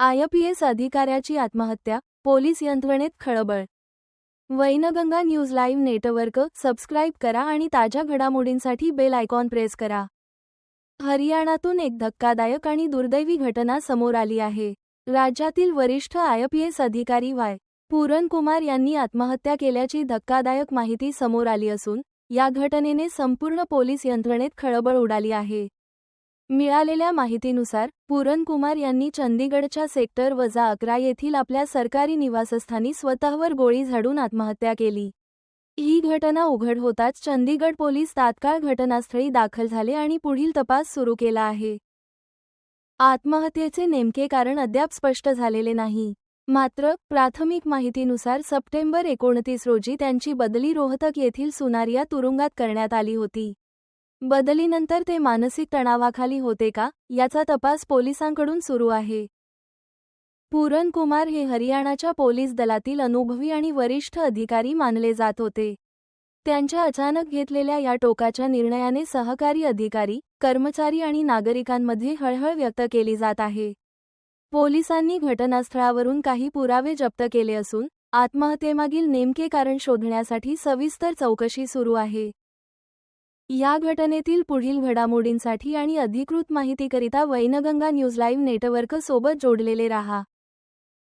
IPS अधिकाऱ्याची आत्महत्या police यंत्रणेत खळबळ. Wainganga news live network subscribe करा आणि ताज्या घडामोडींसाठी बेल आयकॉन प्रेस करा. हरियाणातून एक धक्कादायक आणि दुर्दैवी घटना समोर आली आहे. राज्यातील वरिष्ठ आयपीएस अधिकारी वाय. पूरन कुमार यांनी आत्महत्या केल्याची धक्कादायक माहिती समोर आली असून या घटनेने संपूर्ण पोलीस यंत्रणेत खळबळ उडाली आहे. मिळालेल्या माहितीनुसार पूरन कुमार यांनी चंदीगडच्या सेक्टर वजा अकरा येथील आपल्या सरकारी निवासस्थानी स्वतःवर गोळी झाडून आत्महत्या केली. ही घटना उघड होताच चंदीगड पोलीस तात्काळ घटनास्थळी दाखल झाले आणि पुढील तपास सुरू केला आहे. आत्महत्येचे नेमके कारण अद्याप स्पष्ट झालेले नाही. मात्र प्राथमिक माहितीनुसार सप्टेंबर एकोणतीस रोजी त्यांची बदली रोहतक येथील सुनारिया तुरुंगात करण्यात आली होती. बदलीनंतर ते मानसिक तणावाखाली होते का याचा तपास पोलिसांकडून सुरू आहे. पूरन कुमार हे हरियाणाच्या पोलीस दलातील अनुभवी आणि वरिष्ठ अधिकारी मानले जात होते. त्यांच्या अचानक घेतलेल्या या टोकाच्या निर्णयाने सहकारी अधिकारी कर्मचारी आणि नागरिकांमध्ये हळहळ व्यक्त केली जात आहे. पोलिसांनी घटनास्थळावरून काही पुरावे जप्त केले असून आत्महत्येमागील नेमके कारण शोधण्यासाठी सविस्तर चौकशी सुरू आहे. या घटनेतील पुढील घडामोडींसाठी आणि अधिकृत माहितीकरिता वैनगंगा न्यूज लाईव्ह नेटवर्क सोबत जोडलेले राहा.